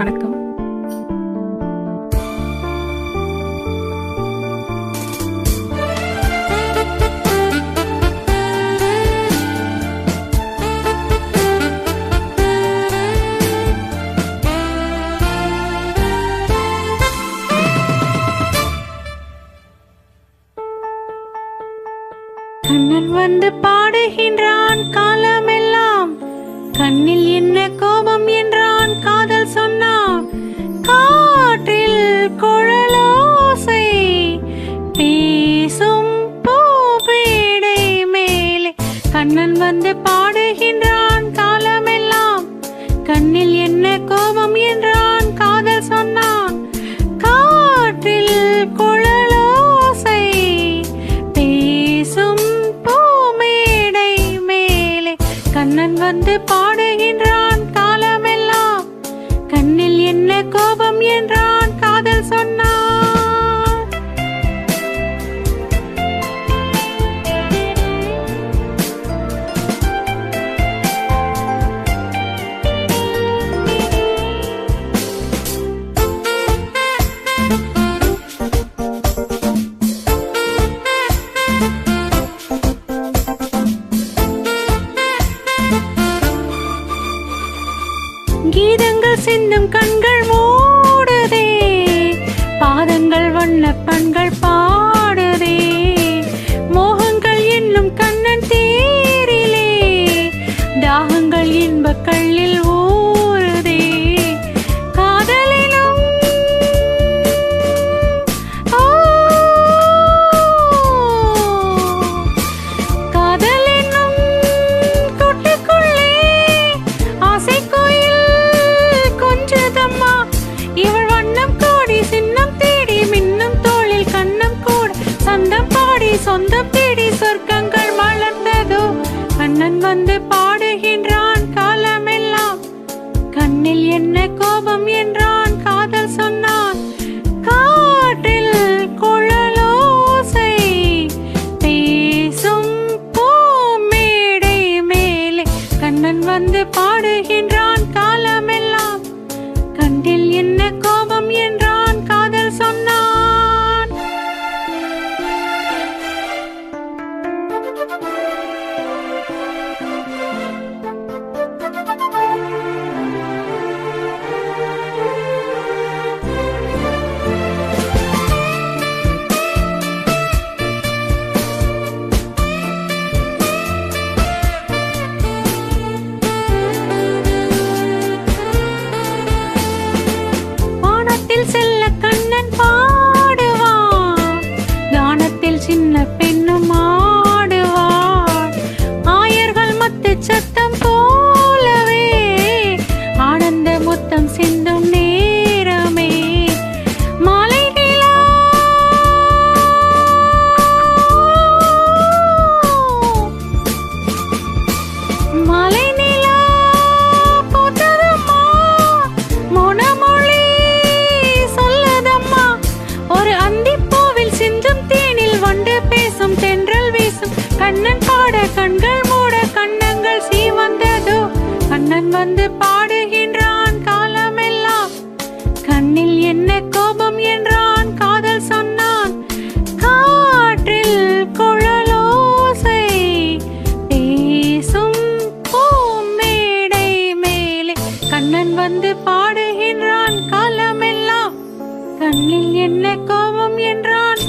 வணக்கம். கண்ணன் வந்து பாடுகின்றான் காலமெல்லாம். கண்ணில் என்ன கோபம் கண்ணன் வந்து பாடுகின்றான் காலமெல்லாம். கண்ணில் என்ன கோபம் என்றான் காதல் சொன்னான். காற்றில் குழலோசை பேசும் பூமேடை மேலே. கண்ணன் வந்து பாடுகின்றான் காலமெல்லாம். கண்ணில் என்ன கோபம் என்றான் கீதங்கள் சிந்தும் கண்கள் மூடுதே. பாதங்கள் வண்ண பண்கள் பாடுதே. மோகங்கள் என்னும் கண்ணன் தேரிலே. தாகங்கள் இன்ப கல்லில் கண்ணன் பாட கண்கள் மூட கண்ணங்கள் சீவந்ததோ கண்ணன் வந்து பா கண்ணன் வந்து பாடுகின்றான் காலமெல்லாம் கண்ணில் என்ன கோபம் என்றான்?